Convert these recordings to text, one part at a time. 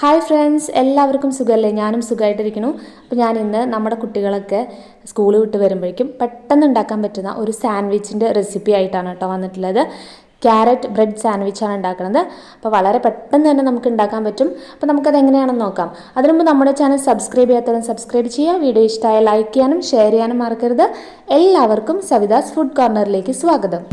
Hi friends എല്ലാവർക്കും സുഖമല്ലേ ഞാനും സുഖമായിട്ടിരിക്കുന്നു അപ്പോൾ ഞാൻ ഇന്ന് നമ്മുടെ കുട്ടികളൊക്കെ സ്കൂൾ വിട്ട് വരുമ്പോഴേക്കും പെട്ടെന്ന് ഉണ്ടാക്കാൻ പറ്റുന്ന ഒരു സാൻഡ്വിച്ചിന്റെ റെസിപ്പി ആയിട്ടാണ് കേട്ടോ വന്നിട്ടുള്ളത്. ക്യാരറ്റ് ബ്രെഡ് സാൻഡ്വിച്ചാണ് ഉണ്ടാക്കുന്നത്. അപ്പോൾ വളരെ പെട്ടെന്ന് തന്നെ നമുക്ക് ഉണ്ടാക്കാൻ പറ്റും. അപ്പോൾ നമുക്കത് എങ്ങനെയാണെന്ന് നോക്കാം. അതിനു മുമ്പ് നമ്മുടെ ചാനൽ സബ്സ്ക്രൈബ് ചെയ്യാത്തവരും സബ്സ്ക്രൈബ് ചെയ്യുക. വീഡിയോ ഇഷ്ടമായ ലൈക്ക് ചെയ്യാനും ഷെയർ ചെയ്യാനും മറക്കരുത്. എല്ലാവർക്കും സവിതാസ് ഫുഡ് കോർണറിലേക്ക് സ്വാഗതം.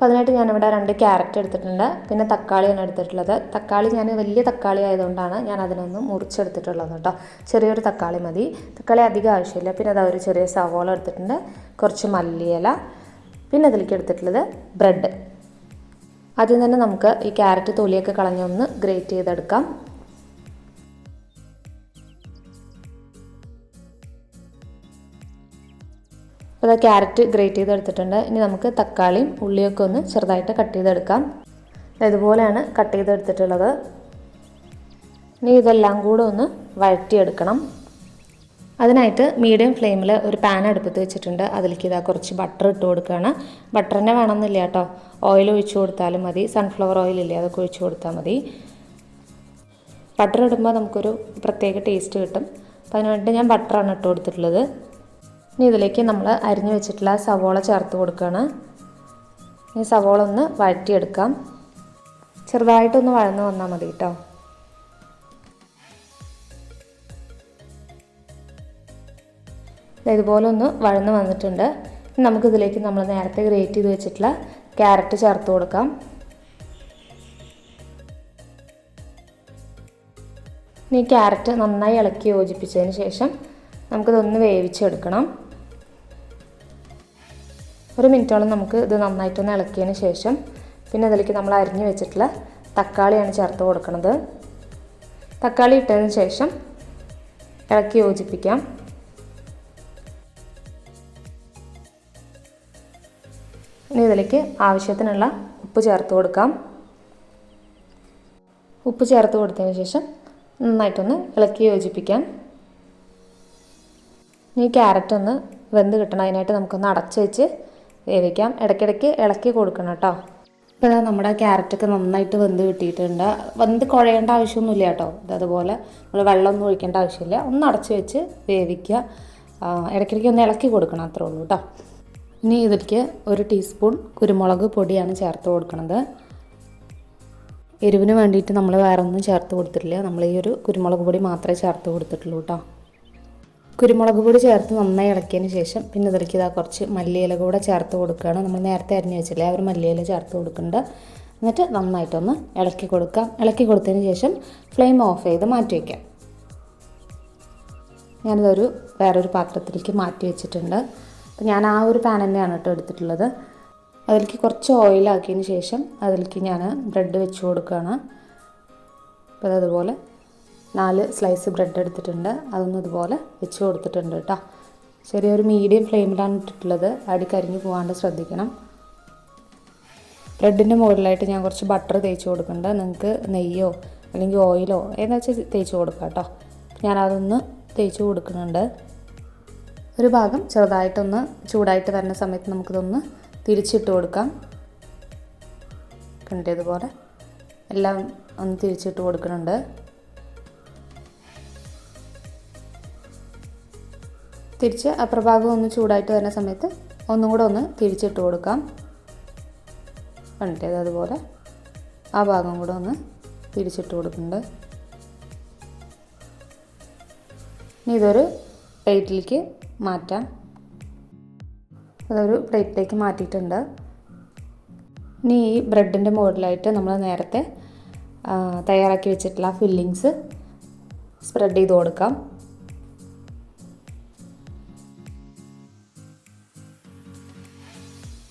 അപ്പോൾ അതിനായിട്ട് ഞാനിവിടെ രണ്ട് ക്യാരറ്റ് എടുത്തിട്ടുണ്ട്. പിന്നെ തക്കാളിയാണ് എടുത്തിട്ടുള്ളത്. തക്കാളി ഞാൻ വലിയ തക്കാളി ആയതുകൊണ്ടാണ് ഞാൻ അതിനൊന്ന് മുറിച്ചെടുത്തിട്ടുള്ളത് കേട്ടോ. ചെറിയൊരു തക്കാളി മതി. തക്കാളി അധികം ആവശ്യമില്ല. പിന്നെ അതാ ഒരു ചെറിയ സവോള എടുത്തിട്ടുണ്ട്. കുറച്ച് മല്ലിയില. പിന്നെ അതിലേക്ക് എടുത്തിട്ടുള്ളത് ബ്രെഡ്. ആദ്യം തന്നെ നമുക്ക് ഈ ക്യാരറ്റ് തൊലിയൊക്കെ കളഞ്ഞൊന്ന് ഗ്രേറ്റ് ചെയ്തെടുക്കാം. അപ്പോൾ അത് ക്യാരറ്റ് ഗ്രേറ്റ് ചെയ്തെടുത്തിട്ടുണ്ട്. ഇനി നമുക്ക് തക്കാളിയും ഉള്ളിയൊക്കെ ഒന്ന് ചെറുതായിട്ട് കട്ട് ചെയ്തെടുക്കാം. ഇതുപോലെയാണ് കട്ട് ചെയ്തെടുത്തിട്ടുള്ളത്. ഇനി ഇതെല്ലാം കൂടെ ഒന്ന് വഴറ്റിയെടുക്കണം. അതിനായിട്ട് മീഡിയം ഫ്ലെയിമിൽ ഒരു പാൻ അടുപ്പത്ത് വെച്ചിട്ടുണ്ട്. അതിലേക്ക് ഇതാ കുറച്ച് ബട്ടർ ഇട്ട് കൊടുക്കുകയാണ്. ബട്ടർ തന്നെ വേണമെന്നില്ല കേട്ടോ. ഓയിൽ ഒഴിച്ചു കൊടുത്താലും മതി. സൺഫ്ലവർ ഓയിൽ ഇല്ലേ അതൊക്കെ ഒഴിച്ചു കൊടുത്താൽ മതി. ബട്ടർ ഇടുമ്പോൾ നമുക്കൊരു പ്രത്യേക ടേസ്റ്റ് കിട്ടും. അപ്പോൾ അതിനുവേണ്ടി ഞാൻ ബട്ടറാണ് ഇട്ട് കൊടുത്തിട്ടുള്ളത്. ഇനി ഇതിലേക്ക് നമ്മൾ അരിഞ്ഞു വെച്ചിട്ടുള്ള സവോള ചേർത്ത് കൊടുക്കുകയാണ്. ഈ സവോള ഒന്ന് വഴറ്റിയെടുക്കാം. ചെറുതായിട്ടൊന്ന് വഴന്ന് വന്നാൽ മതി കേട്ടോ. ഇതുപോലെ ഒന്ന് വഴന്ന് വന്നിട്ടുണ്ട്. നമുക്കിതിലേക്ക് നമ്മൾ നേരത്തെ ഗ്രേറ്റ് ചെയ്ത് വെച്ചിട്ടുള്ള ക്യാരറ്റ് ചേർത്ത് കൊടുക്കാം. ഇനി ക്യാരറ്റ് നന്നായി ഇളക്കി യോജിപ്പിച്ചതിന് ശേഷം നമുക്കിതൊന്ന് വേവിച്ചെടുക്കണം. ഒരു മിനിറ്റോളം നമുക്ക് ഇത് നന്നായിട്ടൊന്ന് ഇളക്കിയതിന് ശേഷം പിന്നെ അതിലേക്ക് നമ്മൾ അരിഞ്ഞു വെച്ചിട്ടുള്ള തക്കാളിയാണ് ചേർത്ത് കൊടുക്കുന്നത് തക്കാളി ഇട്ടതിന് ശേഷം ഇളക്കി യോജിപ്പിക്കാം. ഇനി ഇതിലേക്ക് ആവശ്യത്തിനുള്ള ഉപ്പ് ചേർത്ത് കൊടുക്കാം. ഉപ്പ് ചേർത്ത് കൊടുത്തതിന് ശേഷം നന്നായിട്ടൊന്ന് ഇളക്കി യോജിപ്പിക്കാം. ഇനി ക്യാരറ്റ് ഒന്ന് വെന്ത് കിട്ടണം. അതിനായിട്ട് നമുക്കൊന്ന് അടച്ച് വെച്ച് വേവിക്കാം. ഇടയ്ക്കിടയ്ക്ക് ഇളക്കി കൊടുക്കണം കേട്ടോ ഇപ്പോൾ നമ്മുടെ ക്യാരറ്റൊക്കെ നന്നായിട്ട് വെന്ത് കിട്ടിയിട്ടുണ്ട്. വെന്ത് കുഴയേണ്ട ആവശ്യമൊന്നുമില്ല കേട്ടോ അതുപോലെ നമ്മൾ വെള്ളമൊന്നും ഒഴിക്കേണ്ട ആവശ്യമില്ല. ഒന്ന് അടച്ച് വെച്ച് വേവിക്കുക. ഇടയ്ക്കിടയ്ക്ക് ഒന്ന് ഇളക്കി കൊടുക്കണം അത്രേ ഉള്ളൂ കേട്ടോ ഇനി ഇതിലേക്ക് ഒരു ടീസ്പൂൺ കുരുമുളക് പൊടിയാണ് ചേർത്ത് കൊടുക്കുന്നത് എരിവിന് വേണ്ടിയിട്ട് നമ്മൾ വേറെ ഒന്നും ചേർത്ത് കൊടുത്തിട്ടില്ല. നമ്മൾ ഈ ഒരു കുരുമുളക് പൊടി മാത്രമേ ചേർത്ത് കൊടുത്തിട്ടുള്ളൂ കേട്ടോ കുരുമുളക് പൊടി ചേർത്ത് നന്നായി ഇളക്കിയതിന് ശേഷം പിന്നെ ഇതിലേക്ക് ഇതാ കുറച്ച് മല്ലിയില കൂടെ ചേർത്ത് കൊടുക്കുകയാണ്. നമ്മൾ നേരത്തെ അരിഞ്ഞ് വെച്ചില്ലേ ഒരു മല്ലിയില ചേർത്ത് കൊടുക്കുന്നുണ്ട്. എന്നിട്ട് നന്നായിട്ടൊന്ന് ഇളക്കി കൊടുക്കാം. ഇളക്കി കൊടുത്തതിന് ശേഷം ഫ്ലെയിം ഓഫ് ചെയ്ത് മാറ്റി വയ്ക്കാം ഞാനിതൊരു വേറൊരു പാത്രത്തിലേക്ക് മാറ്റി വെച്ചിട്ടുണ്ട്. അപ്പോൾ ഞാൻ ആ ഒരു പാൻ തന്നെയാണ് കേട്ടോ എടുത്തിട്ടുള്ളത്. അതിലേക്ക് കുറച്ച് ഓയിലാക്കിയതിന് ശേഷം അതിലേക്ക് ഞാൻ ബ്രെഡ് വെച്ച് കൊടുക്കുകയാണ്. അപ്പോൾ അതുപോലെ നാല് സ്ലൈസ് ബ്രെഡ് എടുത്തിട്ടുണ്ട്. അതൊന്നും ഇതുപോലെ വെച്ച് കൊടുത്തിട്ടുണ്ട് കേട്ടോ. ചെറിയൊരു മീഡിയം ഫ്ലെയിമിലാണ് ഇട്ടിട്ടുള്ളത്. അടി കരിഞ്ഞു പോകാണ്ട് ശ്രദ്ധിക്കണം. ബ്രെഡിന്റെ മുകളിലായിട്ട് ഞാൻ കുറച്ച് ബട്ടർ തേച്ച് കൊടുക്കുന്നുണ്ട്. നിങ്ങൾക്ക് നെയ്യോ അല്ലെങ്കിൽ ഓയിലോ ഏതാ വെച്ചാൽ തേച്ച് കൊടുക്കാം കേട്ടോ. ഞാനതൊന്ന് തേച്ച് കൊടുക്കുന്നുണ്ട്. ഒരു ഭാഗം ചെറുതായിട്ടൊന്ന് ചൂടായിട്ട് വരുന്ന സമയത്ത് നമുക്കിതൊന്ന് തിരിച്ചിട്ട് കൊടുക്കാം. കണ്ടതുപോലെ എല്ലാം ഒന്ന് തിരിച്ചിട്ട് കൊടുക്കുന്നുണ്ട്. തിരിച്ച് അപ്രഭാഗം ഒന്ന് ചൂടായിട്ട് വരുന്ന സമയത്ത് ഒന്നും കൂടെ ഒന്ന് തിരിച്ചിട്ട് കൊടുക്കാം. കണ്ടിട്ടേത് അതുപോലെ? ആ ഭാഗം കൂടെ ഒന്ന് തിരിച്ചിട്ട് കൊടുക്കുന്നുണ്ട്. ഇനി ഇതൊരു പ്ലേറ്റിലേക്ക് മാറ്റാം. അതൊരു പ്ലേറ്റിലേക്ക് മാറ്റിയിട്ടുണ്ട്. ഇനി ഈ ബ്രെഡിന്റെ മുകളിലായിട്ട് നമ്മൾ നേരത്തെ തയ്യാറാക്കി വെച്ചിട്ടുള്ള ഫില്ലിങ്സ് സ്പ്രെഡ് ചെയ്ത് കൊടുക്കാം.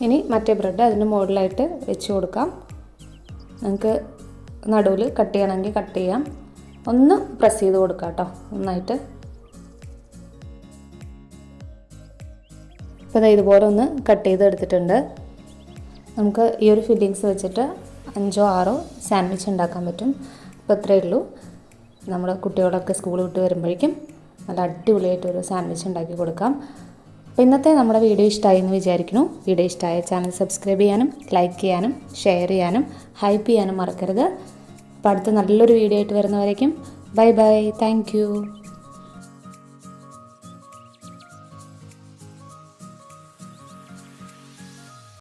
ഇനി മറ്റേ ബ്രെഡ് അതിന്റെ മുകളിലായിട്ട് വെച്ച് കൊടുക്കാം. നിങ്ങൾക്ക് നടുവിൽ കട്ട് ചെയ്യണമെങ്കിൽ കട്ട് ചെയ്യാം. ഒന്ന് പ്രസ് ചെയ്ത് കൊടുക്കാം കേട്ടോ നന്നായിട്ട്. ഇപ്പോൾ ഇതുപോലെ ഒന്ന് കട്ട് ചെയ്ത് എടുത്തിട്ടുണ്ട്. നമുക്ക് ഈ ഒരു ഫില്ലിങ്സ് വെച്ചിട്ട് അഞ്ചോ ആറോ സാൻഡ്വിച്ച് ഉണ്ടാക്കാൻ പറ്റും. അപ്പോൾ ഇത്രയേ ഉള്ളൂ. നമ്മുടെ കുട്ടികളൊക്കെ സ്കൂൾ വിട്ട് വരുമ്പോഴേക്കും നല്ല അടിപൊളിയായിട്ടൊരു സാൻഡ്വിച്ച് ഉണ്ടാക്കി കൊടുക്കാം. അപ്പോൾ ഇന്നത്തെ നമ്മുടെ വീഡിയോ ഇഷ്ടമായി എന്ന് വിചാരിക്കുന്നു. വീഡിയോ ഇഷ്ടമായ ചാനൽ സബ്സ്ക്രൈബ് ചെയ്യാനും ലൈക്ക് ചെയ്യാനും ഷെയർ ചെയ്യാനും ഹൈപ്പ് ചെയ്യാനും മറക്കരുത്. അപ്പോൾ അടുത്ത നല്ലൊരു വീഡിയോ ആയിട്ട് വരുന്നവരേക്കും ബൈ ബൈ. താങ്ക്